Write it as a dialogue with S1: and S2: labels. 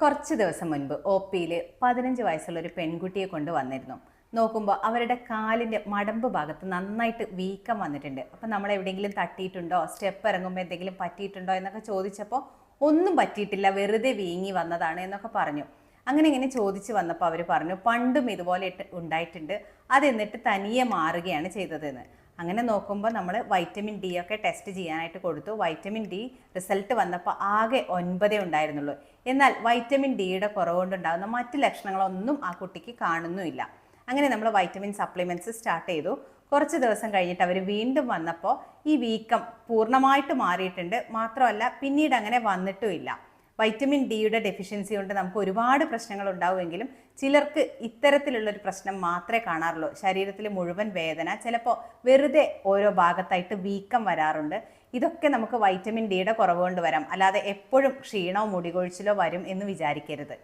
S1: കുറച്ച് ദിവസം മുൻപ് ഒ പിയിൽ പതിനഞ്ച് വയസ്സുള്ള ഒരു പെൺകുട്ടിയെ കൊണ്ട് വന്നിരുന്നു. നോക്കുമ്പോൾ അവരുടെ കാലിന്റെ മടമ്പ് ഭാഗത്ത് നന്നായിട്ട് വീക്കം വന്നിട്ടുണ്ട്. അപ്പം നമ്മൾ എവിടെയെങ്കിലും തട്ടിയിട്ടുണ്ടോ? സ്റ്റെപ്പ് ഇറങ്ങുമ്പോൾ എന്തെങ്കിലും പറ്റിയിട്ടുണ്ടോ? എന്നൊക്കെ ചോദിച്ചപ്പോൾ ഒന്നും പറ്റിയിട്ടില്ല. വെറുതെ വീങ്ങി വന്നതാണ് എന്നൊക്കെ പറഞ്ഞു. അങ്ങനെ ഇങ്ങനെ ചോദിച്ച് വന്നപ്പോൾ അവർ പറഞ്ഞു പണ്ടും ഇതുപോലെ ഉണ്ടായിട്ടുണ്ട്. അതെന്നിട്ട് തനിയെ മാറുകയാണ് ചെയ്തതെന്ന്. അങ്ങനെ നോക്കുമ്പോൾ നമ്മൾ വൈറ്റമിൻ ഡി ഒക്കെ ടെസ്റ്റ് ചെയ്യാനായിട്ട് കൊടുത്തു. വൈറ്റമിൻ ഡി റിസൾട്ട് വന്നപ്പോൾ ആകെ ഒൻപതേ ഉണ്ടായിരുന്നുള്ളൂ. എന്നാൽ വൈറ്റമിൻ ഡിയുടെ കുറവുകൊണ്ടുണ്ടാകുന്ന മറ്റ് ലക്ഷണങ്ങളൊന്നും ആ കുട്ടിക്ക് കാണുന്നുമില്ല. അങ്ങനെ നമ്മൾ വൈറ്റമിൻ സപ്ലിമെന്റ്സ് സ്റ്റാർട്ട് ചെയ്തു. കുറച്ച് ദിവസം കഴിഞ്ഞിട്ട് അവർ വീണ്ടും വന്നപ്പോൾ ഈ വീക്കം പൂർണമായിട്ട് മാറിയിട്ടുണ്ട്. മാത്രമല്ല പിന്നീട് അങ്ങനെ വന്നിട്ടുമില്ല. വൈറ്റമിൻ ഡിയുടെ ഡെഫിഷ്യൻസി കൊണ്ട് നമുക്ക് ഒരുപാട് പ്രശ്നങ്ങൾ ഉണ്ടാവുമെങ്കിലും ചിലർക്ക് ഇത്തരത്തിലുള്ള ഒരു പ്രശ്നം മാത്രമേ കാണാറുള്ളൂ. ശരീരത്തിൽ മുഴുവൻ വേദന ചിലപ്പോൾ വെറുതെ ഓരോ ഭാഗത്തായിട്ട് വീക്കം വരാറുണ്ട്. ഇതൊക്കെ നമുക്ക് വൈറ്റമിൻ ഡിയുടെ കുറവ് കൊണ്ട് വരാം. അല്ലാതെ എപ്പോഴും ക്ഷീണോ മുടികൊഴിച്ചിലോ വരും എന്ന് വിചാരിക്കരുത്.